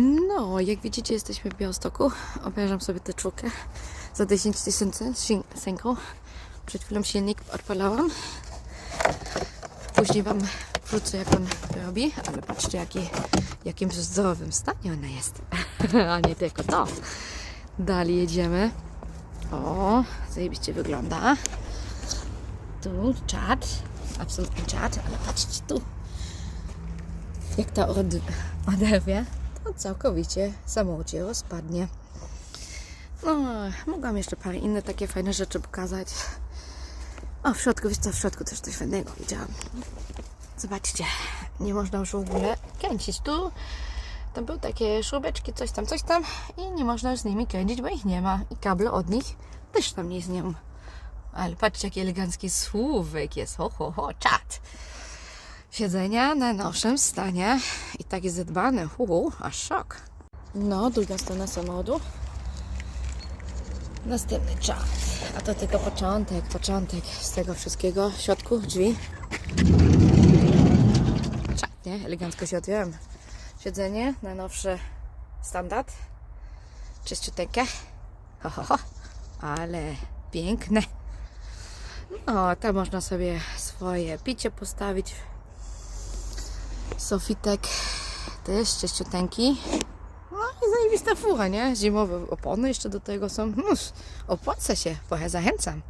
No, jak widzicie, jesteśmy w Białymstoku. Obejrzam sobie tę czwórkę za 10 tysięcy synchro. Przed chwilą silnik odpalałam. Później Wam wrócę, jak on robi, ale patrzcie, jaki, jakim zdrowym stanie ona jest. A nie tylko to. Dalej jedziemy. O, zajebiście wygląda. Tu czad, absolutny czad, ale patrzcie tu. Jak ta od, oderwie, to całkowicie samochodzie rozpadnie. No, mogłam jeszcze parę inne takie fajne rzeczy pokazać. O, w środku, wiesz co, w środku też coś fajnego widziałam. Zobaczcie, nie można już w ogóle kręcić. Tu tam były takie śrubeczki, coś tam, coś tam i nie można już z nimi kręcić, bo ich nie ma. I kable od nich też tam nie istnieją. Ale patrzcie, jaki elegancki słówek jest. Ho, ho, ho, czad. Siedzenia na nowszym stanie i takie zadbane. Hu, aż szok. No, druga strona samochodu. Następny czat. A to tylko początek, początek z tego wszystkiego. W środku drzwi. Czat, nie? Elegancko się otwieram. Siedzenie na nowszy standard. Czyściuteńkie. Ho, ho, ho. Ale piękne. No, tam można sobie swoje picie postawić. Sofitek też czyściuteńki. No i zajebista fura, nie? Zimowe opony jeszcze do tego są. Uf, opłaca się, trochę zachęcam.